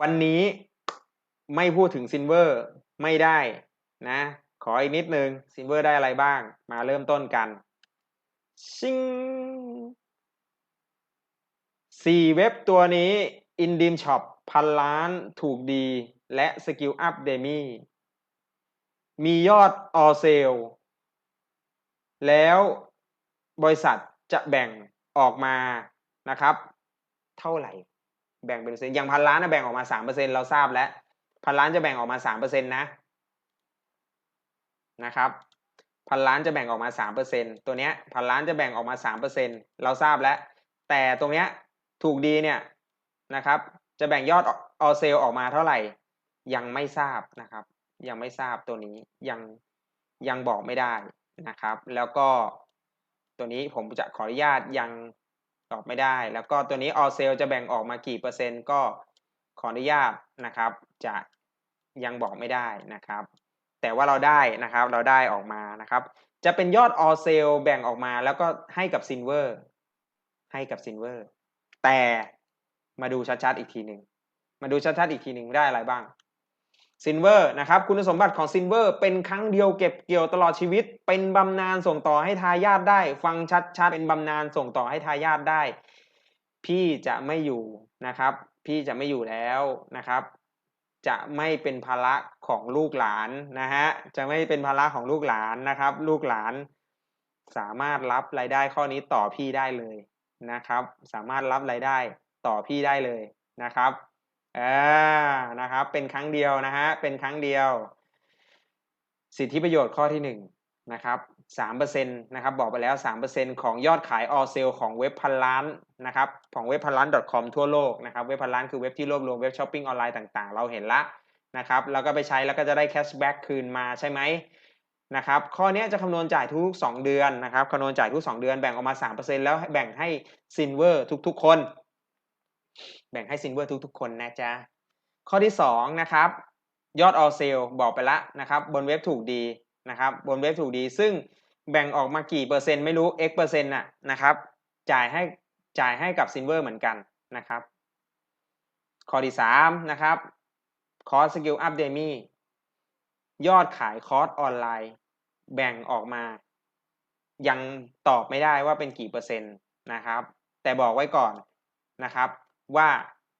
วันนี้ไม่พูดถึงซินเวอร์ไม่ได้นะ ขออีกนิดนึงซินเวอร์ได้อะไรบ้าง มาเริ่มต้นกันชิงสี่เว็บตัวนี้อินดิมช็อปพันล้านถูกดีและสกิลอัพเดมี่มียอดออเซลแล้วบริษัทจะแบ่งออกมานะครับ เท่าไหร่ แบ่งเป็นเปอร์เซ็นต์อย่างพันล้านนะแบ่งออกมาสามเปอร์เซ็นเราทราบแล้วพันล้านจะแบ่งออกมาสามเปอร์เซ็นตนะนะครับพันล้านจะแบ่งออกมาสามเปอร์เซ็นตัวเนี้ยพันล้านจะแบ่งออกมาสามเปอร์เซ็นเราทราบแล้ว แต่ตรงเนี้ยถูกดีเนี่ยนะครับ จะแบ่งยอดออเซลออกมาเท่าไหร่ ยังไม่ทราบนะครับ ยังไม่ทราบตัวนี้ยังยังบอกไม่ได้นะครับ แล้วก็ตัวนี้ผมจะขออนุญาตยัง ตอบไม่ได้ แล้วก็ตัวนี้ออเซลจะแบ่งออกมากี่เปอร์เซ็นต์ก็ขออนุญาตนะครับ จะยังบอกไม่ได้นะครับ แต่ว่าเราได้นะครับเราได้ออกมานะครับ จะเป็นยอดออเซลแบ่งออกมาแล้วก็ให้กับซินเวอร์ให้กับซินเวอร์แต่มาดูชัดๆอีกทีหนึ่งมาดูชัดๆอีกทีหนึ่งได้อะไรบ้าง ซินเวอร์นะครับคุณสมบัติของซินเวอร์เป็นครั้งเดียวเก็บเกี่ยวตลอดชีวิต เป็นบำนาญส่งต่อให้ทายาทได้ ฟังชัดๆเป็นบำนาญส่งต่อให้ทายาทได้ พี่จะไม่อยู่นะครับ พี่จะไม่อยู่แล้วนะครับ จะไม่เป็นภาระของลูกหลานนะฮะจะไม่เป็นภาระของลูกหลานนะครับ ลูกหลาน สามารถรับรายได้ข้อนี้ต่อพี่ได้เลยนะครับ สามารถรับรายได้ต่อพี่ได้เลยนะครับ อ่านะครับ เป็นครั้งเดียวนะฮะ เป็นครั้งเดียว สิทธิประโยชน์ข้อที่หนึ่งนะครับสามเปอร์เซ็นต์นะครับ บอกไปแล้วสามเปอร์เซ็นต์ของยอดขายออเซลของเว็บพันล้านนะครับ ของเว็บพันล้าน .com ทั่วโลกนะครับ เว็บพันล้านคือเว็บที่รวบรวมเว็บช้อปปิ้งออนไลน์ต่างๆ เราเห็นละนะครับ แล้วก็ไปใช้แล้วก็จะได้แคชแบ็กคืนมาใช่ไหมนะครับ ข้อนี้จะคำนวณจ่ายทุก 2 เดือนนะครับ คำนวณจ่ายทุก 2 เดือนแบ่งออกมา 3%แล้วแบ่งให้ซินเวอร์ทุกๆ คน แบ่งให้ซินเวอร์ทุกๆ คนนะจ๊ะ ข้อที่ 2 นะครับ ยอดออเซลบอกไปละนะครับ บนเว็บถูกดีนะครับ บนเว็บถูกดี ซึ่งแบ่งออกมากี่เปอร์เซ็นต์ไม่รู้ x เปอร์เซ็นต์น่ะนะครับ จ่ายให้จ่ายให้กับซินเวอร์เหมือนกันนะครับ ข้อที่ 3 นะครับคอร์สสกิลอัพเดมี่ยอดขายคอร์สออนไลน์ แบ่งออกมา ยังตอบไม่ได้ว่าเป็นกี่เปอร์เซ็นต์นะครับ แต่บอกไว้ก่อนนะครับ ว่า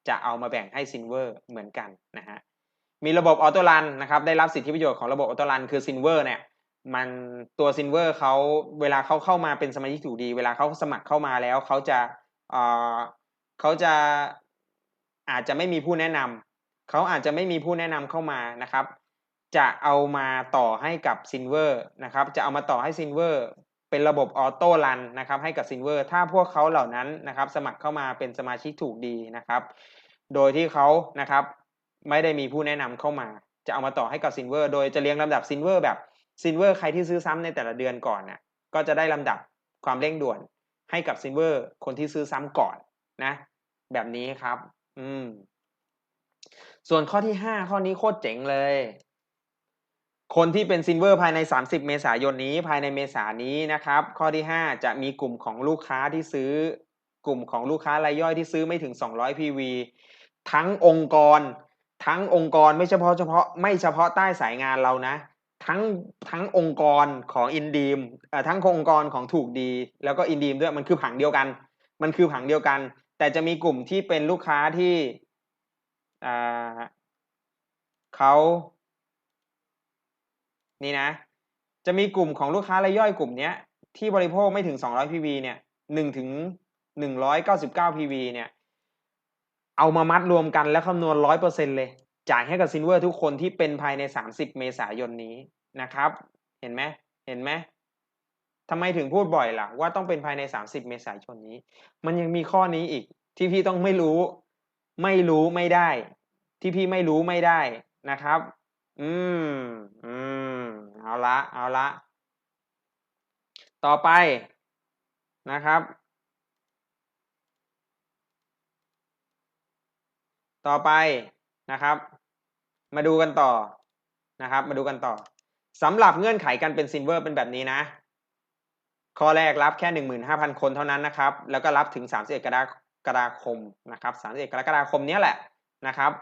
จะเอามาแบ่งให้ซินเวอร์เหมือนกันนะฮะมีระบบออโต้รันนะครับได้รับสิทธิประโยชน์ของระบบออโต้รันคือซินเวอร์เนี่ยมันตัวซินเวอร์เขาเวลาเขาเข้ามาเป็นสมาชิกถูกดี เวลาเขาสมัครเข้ามาแล้วเขาจะเออเขาจะอาจจะไม่มีผู้แนะนำเขาอาจจะไม่มีผู้แนะนำเข้ามานะครับ จะเอามาต่อให้กับซินเวอร์นะครับ จะเอามาต่อให้ซินเวอร์ เป็นระบบออโต้รันนะครับให้กับซินเวอร์ถ้าพวกเขาเหล่านั้นนะครับสมัครเข้ามาเป็นสมาชิกถูกดีนะครับ โดยที่เขานะครับไม่ได้มีผู้แนะนำเข้ามา จะเอามาต่อให้กับซินเวอร์โดยจะเรียงลำดับซินเวอร์แบบซินเวอร์ใครที่ซื้อซ้ำในแต่ละเดือนก่อนน่ะก็จะได้ลำดับความเร่งด่วนให้กับซินเวอร์คนที่ซื้อซ้ำก่อนนะ แบบนี้ครับ อืม ส่วนข้อที่ห้าข้อนี้โคตรเจ๋งเลย คนที่เป็นซินเวอร์ภายใน 30 เมษายนนี้ภายในเมษานี้นะครับ ข้อที่ 5 จะมีกลุ่มของลูกค้าที่ซื้อกลุ่มของลูกค้ารายย่อยที่ซื้อไม่ถึง 200 PV ทั้งองค์กร ทั้งองค์กรไม่เฉพาะเฉพาะไม่เฉพาะใต้สายงานเรานะ ทั้งทั้งองค์กรของอินดีมทั้งองค์กรของถูกดี แล้วก็อินดีมด้วยมันคือผังเดียวกัน มันคือผังเดียวกัน แต่จะมีกลุ่มที่เป็นลูกค้าที่เขา นี่นะ จะมีกลุ่มของลูกค้ารายย่อยกลุ่มนี้ที่บริโภคไม่ถึง 200 PV เนี่ย1ถึง 199 PV เนี่ยเอามามัดรวมกันแล้วคำนวณ 100%เลย จ่ายให้กับซินเวอร์ทุกคนที่เป็นภายใน 30 เมษายนนี้นะครับ เห็นไหมเห็นไหมทำไมถึงพูดบ่อยล่ะ ว่าต้องเป็นภายใน 30 เมษายนนี้ มันยังมีข้อนี้อีกที่พี่ต้องไม่รู้ ไม่รู้ไม่ได้ ที่พี่ไม่รู้ไม่ได้นะครับ อืม อืม เอาละเอาละต่อไปนะครับ ต่อไปนะครับ มาดูกันต่อนะครับ มาดูกันต่อสำหรับเงื่อนไขการเป็นซินเวอร์เป็นแบบนี้นะ ข้อแรกรับแค่ 15,000 คนเท่านั้นนะครับ แล้วก็รับถึง 31 กรกฎาคมนะครับ 31 กรกฎาคมนี้แหละนะครับ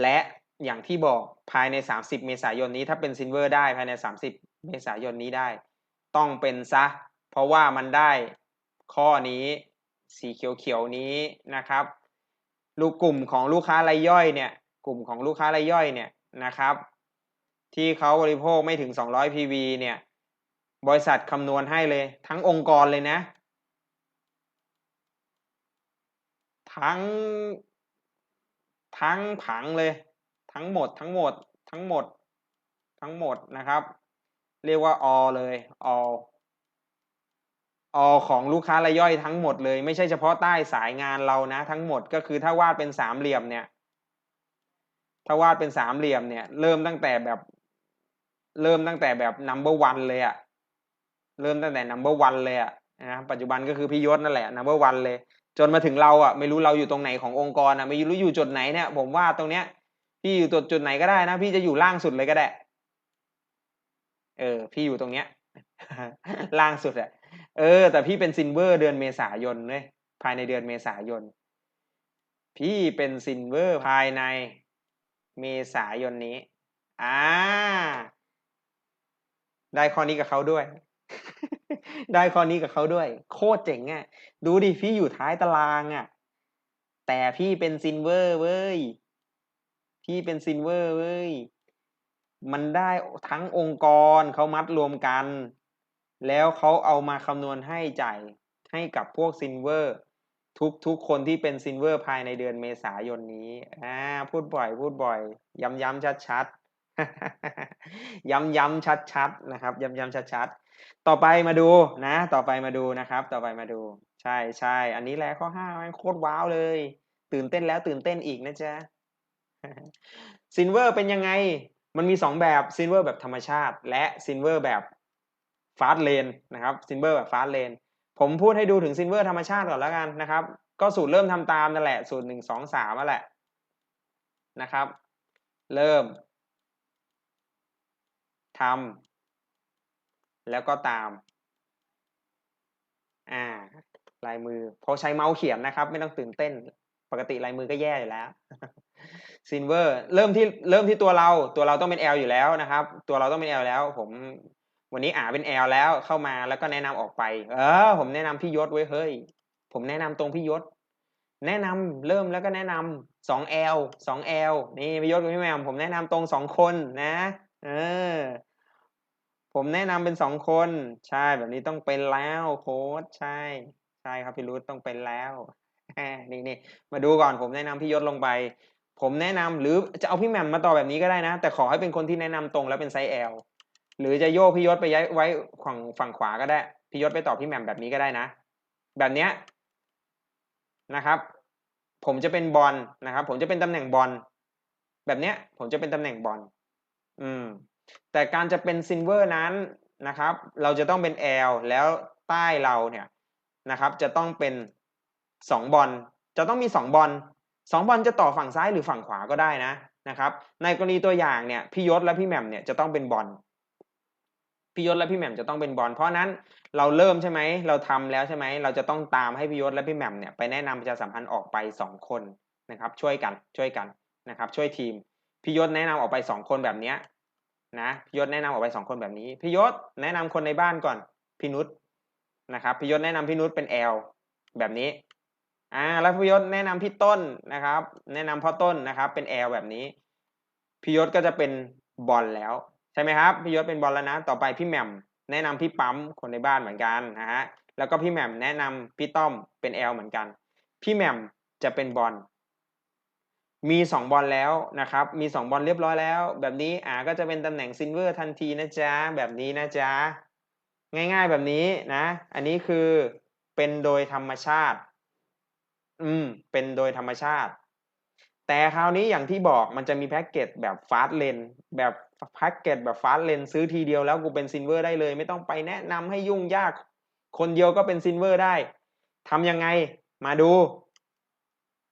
และ อย่างที่บอกภายใน 30 เมษายนนี้ ถ้าเป็นซินเวอร์ได้ภายใน 30 เมษายนนี้ได้ ต้องเป็นซะ เพราะว่ามันได้ข้อนี้สีเขียวๆนี้นะครับ ลูกกลุ่มของลูกค้ารายย่อยเนี่ยกลุ่มของลูกค้ารายย่อยเนี่ยนะครับ ที่เขาบริโภคไม่ถึง 200 PV เนี่ยบริษัทคำนวณให้เลยทั้งองค์กรเลยนะ ทั้งทั้งผังเลย ทั้งหมดทั้งหมดทั้งหมดทั้งหมดนะครับ เรียกว่า all เลย all all ของลูกค้ารายย่อยทั้งหมดเลย ไม่ใช่เฉพาะใต้สายงานเรานะ ทั้งหมดก็คือถ้าวาดเป็นสามเหลี่ยมเนี่ยถ้าวาดเป็นสามเหลี่ยมเนี่ย เริ่มตั้งแต่แบบ เริ่มตั้งแต่แบบ number one เลยอะเริ่มตั้งแต่ number one เลยอะนะปัจจุบันก็คือพี่ยศนั่นแหละ number one เลย จนมาถึงเราอะไม่รู้เราอยู่ตรงไหนขององค์กรอะไม่รู้อยู่จุดไหนเนี่ย ผมว่าตรงเนี้ย พี่อยู่จุดจุดไหนก็ได้นะ พี่จะอยู่ล่างสุดเลยก็ได้ เออ พี่อยู่ตรงเนี้ย ล่างสุดอะเออ แต่พี่เป็นซินเวอร์เดือนเมษายนเลยภายในเดือนเมษายน พี่เป็นซินเวอร์ภายในเมษายนนี้ อ่า ได้ข้อนี้กับเขาด้วย ได้ข้อนี้กับเขาด้วย โคตรเจ๋งอะ่ะ ดูดิ พี่อยู่ท้ายตารางอะ่ะ แต่พี่เป็นซินเวอร์เว้ย พี่เป็นซินเวอร์เว้ย มันได้ทั้งองค์กรเขามัดรวมกัน แล้วเขาเอามาคำนวณให้จ่ายให้กับพวกซินเวอร์ทุกทุกคนที่เป็นซินเวอร์ภายในเดือนเมษายนนี้อ่าพูดบ่อย พูดบ่อย ย้ำย้ำชัดชัดย้ำย้ำชัดชัดนะครับ ย้ำย้ำชัดชัดต่อไปมาดูนะ ต่อไปมาดูนะครับ ต่อไปมาดู ใช่ใช่อันนี้แหละข้อห้ามโคตรว้าวเลย ตื่นเต้นแล้วตื่นเต้นอีกนะจ๊ะ ซินเวอร์เป็นยังไง มันมีสองแบบซินเวอร์แบบธรรมชาติ และซินเวอร์แบบฟาสเลนนะครับซินเวอร์แบบฟาสเลนผมพูดให้ดูถึงซินเวอร์ธรรมชาติก่อนแล้วกันนะครับ ก็สูตรเริ่มทำตามนั่นแหละ สูตรหนึ่งสองสามนั่นแหละนะครับ เริ่มทำแล้วก็ตาม อ่า ลายมือพอใช้เมาส์เขียนนะครับ ไม่ต้องตื่นเต้น ปกติลายมือก็แย่อยู่แล้ว ซินเวอร์เริ่มที่เริ่มที่ตัวเราตัวเราต้องเป็น L อยู่แล้วนะครับ ตัวเราต้องเป็น L แล้ว ผมวันนี้อ่าเป็น L แล้วเข้ามาแล้วก็แนะนำออกไป เออ ผมแนะนำพี่ยศไว้เฮ้ย ผมแนะนำตรงพี่ยศ แนะนำเริ่มแล้วก็แนะนำสอง L สอง L นี่พี่ยศกับพี่แมมผมแนะนำตรงสองคนนะเออผมแนะนำเป็นสองคน ใช่แบบนี้ต้องเป็นแล้วโค้ดใช่ ใช่ครับพี่รุธต้องเป็นแล้วนี่นี่มาดูก่อนผมแนะนำพี่ยศลงไป ผมแนะนำหรือจะเอาพี่แหม่มมาต่อแบบนี้ก็ได้นะ แต่ขอให้เป็นคนที่แนะนำตรงแล้วเป็นไซส์ L หรือจะโยกพี่ยศไปย้ายไว้ฝั่งฝั่งขวาก็ได้พี่ยศไปต่อพี่แหม่มแบบนี้ก็ได้นะ แบบเนี้ยนะครับ ผมจะเป็นบอลนะครับ ผมจะเป็นตำแหน่งบอลแบบเนี้ย ผมจะเป็นตำแหน่งบอลอืม แต่การจะเป็นซินเวอร์นั้นนะครับ เราจะต้องเป็น L แล้วใต้เราเนี่ยนะครับ จะต้องเป็นสองบอลจะต้องมีสองบอล สองบอลจะต่อฝั่งซ้ายหรือฝั่งขวาก็ได้นะนะครับ ในกรณีตัวอย่างเนี่ยพี่ยศและพี่แหม่มเนี่ยจะต้องเป็นบอลพี่ยศและพี่แหม่มจะต้องเป็นบอลเพราะนั้นเราเริ่มใช่ไหมเราทำแล้วใช่ไหมเราจะต้องตามให้พี่ยศและพี่แหม่มเนี่ยไปแนะนำประชาสัมพันธ์ออกไปสองคนนะครับ ช่วยกันช่วยกันนะครับช่วยทีมพี่ยศแนะนำออกไปสองคนแบบนี้นะพี่ยศแนะนำออกไปสองคนแบบนี้พี่ยศแนะนำคนในบ้านก่อนพี่นุชนะครับพี่ยศแนะนำพี่นุชเป็นแอลแบบนี้ อ่าแล้วพี่ยศแนะนำพี่ต้นนะครับ แนะนำพ่อต้นนะครับ เป็นแอลแบบนี้พี่ยศก็จะเป็นบอลแล้วใช่ไหมครับพี่ยศเป็นบอลแล้วนะ ต่อไปพี่แหม่มแนะนำพี่ปั๊มคนในบ้านเหมือนกันนะฮะแล้วก็พี่แหม่มแนะนำพี่ต้อมเป็นแอลเหมือนกัน พี่แหม่มจะเป็นบอลมีสองบอลแล้วนะครับ มีสองบอลเรียบร้อยแล้ว แบบนี้อ่าก็จะเป็นตำแหน่งซินเวอร์ทันทีนะจ๊ะ แบบนี้นะจ๊ะ ง่ายๆแบบนี้นะ อันนี้คือเป็นโดยธรรมชาติ อืม เป็นโดยธรรมชาติ แต่คราวนี้อย่างที่บอกมันจะมีแพ็กเกจแบบฟาสเลนแบบแพ็กเกจแบบฟาสเลนซื้อทีเดียวแล้วกูเป็นซินเวอร์ได้เลย ไม่ต้องไปแนะนำให้ยุ่งยาก คนเดียวก็เป็นซินเวอร์ได้ทำยังไงมาดู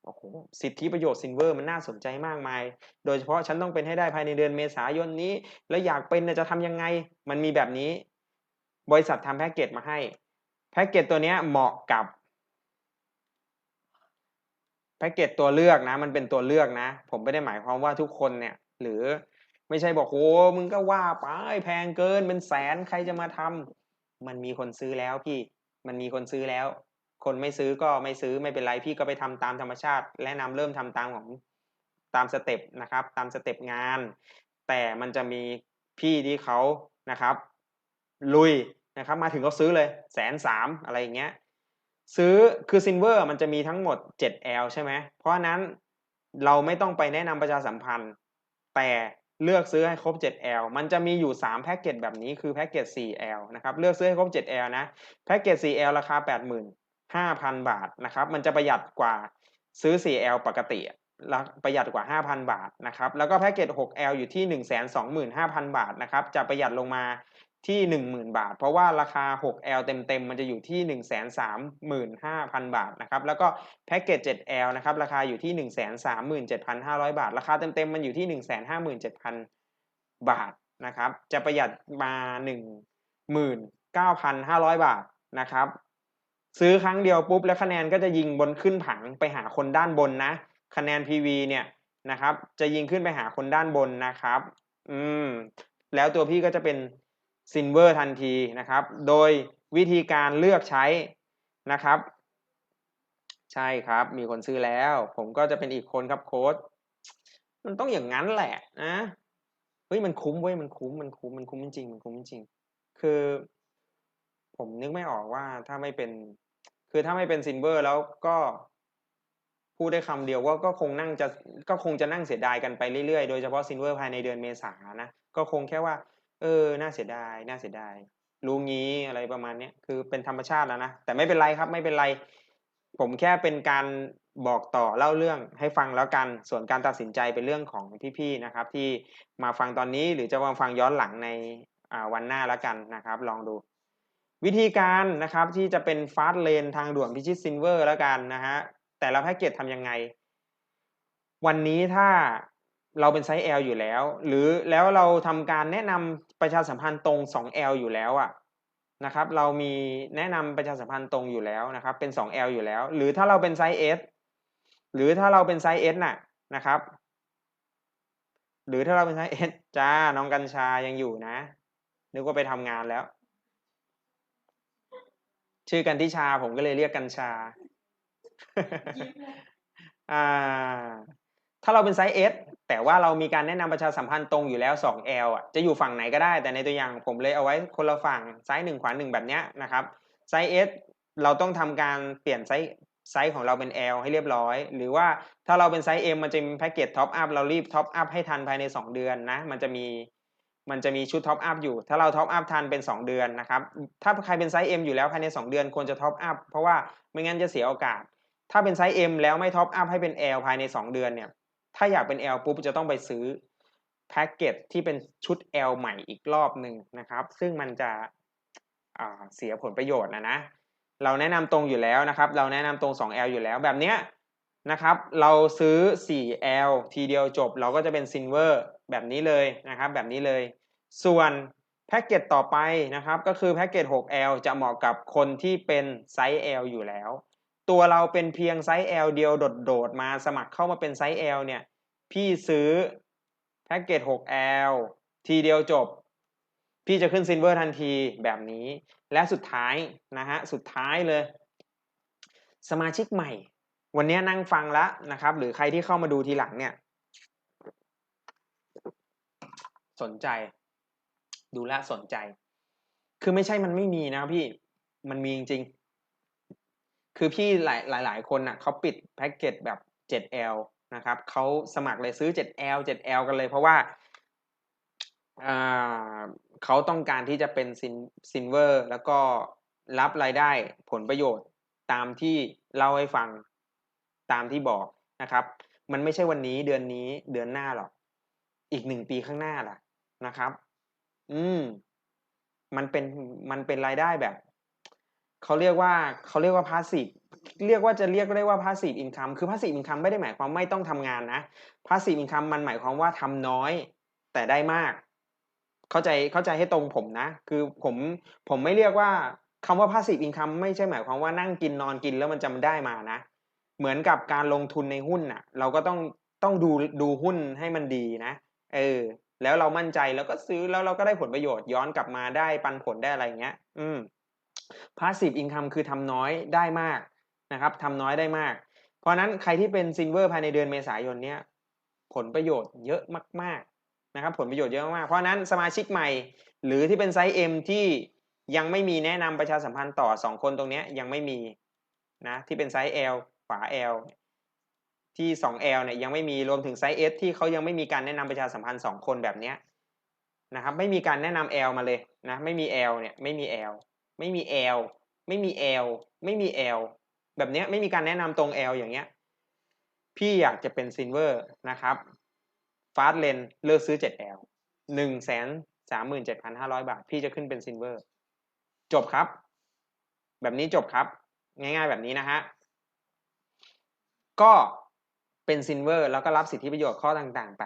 โอ้โหสิทธิประโยชน์ซินเวอร์มันน่าสนใจมากมาย โดยเฉพาะฉันต้องเป็นให้ได้ภายในเดือนเมษายนนี้ แล้วอยากเป็นจะทำยังไง มันมีแบบนี้ บริษัททำแพ็กเกจมาให้ แพ็กเกจตัวนี้เหมาะกับ แพ็กเกจตัวเลือกนะ มันเป็นตัวเลือกนะ ผมไม่ได้หมายความว่าทุกคนเนี่ย หรือไม่ใช่บอกโอ้มึงก็ว่าไปแพงเกินเป็นแสนใครจะมาทำมันมีคนซื้อแล้วพี่ มันมีคนซื้อแล้ว คนไม่ซื้อก็ไม่ซื้อไม่เป็นไรพี่ก็ไปทำตามธรรมชาติ และนำเริ่มทำตามของตามสเต็ปนะครับ ตามสเต็ปงาน แต่มันจะมีพี่ที่เขานะครับ ลุยนะครับ มาถึงก็ซื้อเลยแสนสามอะไรอย่างเงี้ย ซื้อคือซินเวอร์มันจะมีทั้งหมด 7L ใช่ไหมเพราะนั้นเราไม่ต้องไปแนะนำประชาสัมพันธ์ แต่เลือกซื้อให้ครบ 7L มันจะมีอยู่ 3 แพ็กเกจแบบนี้คือแพ็กเกจ 4L นะครับ เลือกซื้อให้ครบ 7L นะ แพ็กเกจ 4L ราคา 85,000 บาทนะครับ มันจะประหยัดกว่าซื้อ 4L ปกติประหยัดกว่า 5,000 บาทนะครับ แล้วก็แพ็กเกจ 6L อยู่ที่ 125,000 บาทนะครับ จะประหยัดลงมา ที่ 10,000 บาท เพราะว่าราคา 6L เต็มๆ มันจะอยู่ที่ 135,000 บาทนะครับ แล้วก็แพ็กเกจ 7L นะครับ ราคาอยู่ที่ 137,500 บาท ราคาเต็มๆ มันอยู่ที่ 157,000 บาทนะครับ จะประหยัดมา 19,500 บาทนะครับ ซื้อครั้งเดียวปุ๊บ แล้วคะแนนก็จะยิงบนขึ้นผังไปหาคนด้านบนนะ คะแนน PV เนี่ยนะครับ จะยิงขึ้นไปหาคนด้านบนนะครับ อืม แล้วตัวพี่ก็จะเป็น ซินเวอร์ทันทีนะครับ โดยวิธีการเลือกใช้นะครับ ใช่ครับ มีคนซื้อแล้ว ผมก็จะเป็นอีกคนครับโค้ดมันต้องอย่างนั้นแหละนะเฮ้ยมันคุ้มเว้ยมันคุ้มมันคุ้มมันคุ้มจริงมันคุ้มจริง คือ ผมนึกไม่ออกว่าถ้าไม่เป็น คือถ้าไม่เป็นซินเวอร์แล้วก็พูดได้คำเดียวว่าก็คงนั่งจะก็คงจะนั่งเสียดายกันไปเรื่อยๆ โดยเฉพาะซินเวอร์ภายในเดือนเมษานะ ก็คงแค่ว่า เออ น่าเสียดาย น่าเสียดาย รู้งี้อะไรประมาณนี้คือเป็นธรรมชาติแล้วนะ แต่ไม่เป็นไรครับ ไม่เป็นไร ผมแค่เป็นการบอกต่อเล่าเรื่องให้ฟังแล้วกัน ส่วนการตัดสินใจเป็นเรื่องของพี่ๆนะครับ ที่มาฟังตอนนี้หรือจะมาฟังย้อนหลังในวันหน้าแล้วกันนะครับ ลองดู วิธีการนะครับที่จะเป็นฟาสต์เลนทางด่วนพิชิตซินเวอร์แล้วกันนะฮะ แต่ละแพ็กเกจทำยังไง วันนี้ถ้า เราเป็นไซส์ L อยู่แล้ว หรือแล้วเราทำการแนะนำประชาสัมพันธ์ตรง 2L อยู่แล้วอะนะครับ เรามีแนะนำประชาสัมพันธ์ตรงอยู่แล้วนะครับ เป็น 2L อยู่แล้ว หรือถ้าเราเป็นไซส์ S หรือถ้าเราเป็นไซส์ S น่ะนะครับ หรือถ้าเราเป็นไซส์ S จ้า น้องกัญชายังอยู่นะ นึกว่าไปทำงานแล้ว ชื่อกันทิชาผมก็เลยเรียกกัญชาอ่าถ้าเราเป็นไซส์ S แต่ว่าเรามีการแนะนำประชาสัมพันธ์ตรงอยู่แล้ว 2L อะจะอยู่ฝั่งไหนก็ได้ แต่ในตัวอย่างผมเลยเอาไว้คนละฝั่งไซส์หนึ่งขวาหนึ่งแบบเนี้ยนะครับไซส์ S เราต้องทำการเปลี่ยนไซส์ไซส์ของเราเป็น L ให้เรียบร้อย หรือว่าถ้าเราเป็นไซส์ M มันจะมีแพ็กเกจท็อปอัพเรารีบท็อปอัพให้ทันภายใน 2 เดือนนะมันจะมีมันจะมีชุดท็อปอัพอยู่ ถ้าเราท็อปอัพทันเป็น 2 เดือนนะครับ ถ้าใครเป็นไซส์ M อยู่แล้วภายใน 2 เดือนควรจะท็อปอัพเพราะว่าไม่งั้นจะเสียโอกาส ถ้าเป็นไซส์ M แล้วไม่ท็อปอัพให้เป็น L ภายใน 2 เดือนเนี่ย ถ้าอยากเป็น L ปุ๊บจะต้องไปซื้อแพ็กเกจที่เป็นชุด L ใหม่อีกรอบหนึ่งนะครับ ซึ่งมันจะเสียผลประโยชน์นะนะ เราแนะนำตรงอยู่แล้วนะครับ เราแนะนำตรง 2L อยู่แล้วแบบเนี้ยนะครับ เราซื้อ 4L ทีเดียวจบ เราก็จะเป็น Silver แบบนี้เลยนะครับ แบบนี้เลย ส่วนแพ็กเกจต่อไปนะครับ ก็คือแพ็กเกจ 6L จะเหมาะกับคนที่เป็นไซส์ L อยู่แล้ว ตัวเราเป็นเพียงไซส์ L เดียวโดดๆมาสมัครเข้ามาเป็นไซส์ L เนี่ย พี่ซื้อแพ็กเกจ 6L ทีเดียวจบ พี่จะขึ้นซินเวอร์ทันทีแบบนี้ และสุดท้ายนะฮะ สุดท้ายเลย สมาชิกใหม่ วันนี้นั่งฟังแล้วนะครับ หรือใครที่เข้ามาดูทีหลังเนี่ย สนใจ ดูแลสนใจ คือไม่ใช่มันไม่มีนะพี่ มันมีจริง คือพี่หลายหลายหลายคนนะ่ะเขาปิดแพ็กเกจแบบ 7L นะครับเขาสมัครเลยซื้อ 7L 7L กันเลยเพราะว่าเขาต้องการที่จะเป็นซินซินเวอร์แล้วก็รับรายได้ผลประโยชน์ตามที่เล่าให้ฟังตามที่บอกนะครับ มันไม่ใช่วันนี้เดือนนี้เดือนหน้าหรอก อีกหนึ่งปีข้างหน้าล่ะนะครับ อืม มันเป็นมันเป็นรายได้แบบ เขาเรียกว่าเขาเรียกว่าพาสซีฟเรียกว่าจะเรียกได้ว่าพาสซีฟอินคัมคือพาสซีฟอินคัมไม่ได้หมายความไม่ต้องทำงานนะพาสซีฟอินคัมมันหมายความว่าทำน้อยแต่ได้มาก เข้าใจเข้าใจให้ตรงผมนะ คือผมผมไม่เรียกว่าคำว่าพาสซีฟอินคัมไม่ใช่หมายความว่านั่งกินนอนกินแล้วมันจำได้มานะ เหมือนกับการลงทุนในหุ้นน่ะ เราก็ต้องต้องดูดูหุ้นให้มันดีนะ เออ แล้วเรามั่นใจแล้วก็ซื้อแล้วเราก็ได้ผลประโยชน์ย้อนกลับมาได้ปันผลได้อะไรเงี้ย อืม พาสซีฟอินคัมคือทำน้อยได้มากนะครับทำน้อยได้มาก เพราะนั้นใครที่เป็นซินเวอร์ภายในเดือนเมษายนเนี้ยผลประโยชน์เยอะมากๆนะครับผลประโยชน์เยอะมากเพราะนั้นสมาชิกใหม่ หรือที่เป็นไซส์ M ที่ยังไม่มีแนะนำประชาสัมพันธ์ต่อสองคนตรงเนี้ยยังไม่มีนะที่เป็นไซส์ L ฝา L ที่ 2L เนี่ยยังไม่มีรวมถึงไซส์ S ที่เขายังไม่มีการแนะนำประชาสัมพันธ์สองคนแบบเนี้ยนะครับไม่มีการแนะนำ L มาเลยนะไม่มี L เนี่ยไม่มี L ไม่มี L ไม่มี L ไม่มี L แบบนี้ไม่มีการแนะนำตรง L อย่างเงี้ย พี่อยากจะเป็นซินเวอร์นะครับฟาสเลนเลิกซื้อ 7L หนึ่งแสนสามหมื่นเจ็ดพันห้าร้อยบาท พี่จะขึ้นเป็นซินเวอร์จบครับ แบบนี้จบครับ ง่ายๆแบบนี้นะฮะ ก็เป็นซินเวอร์แล้วก็รับสิทธิประโยชน์ข้อต่างๆไป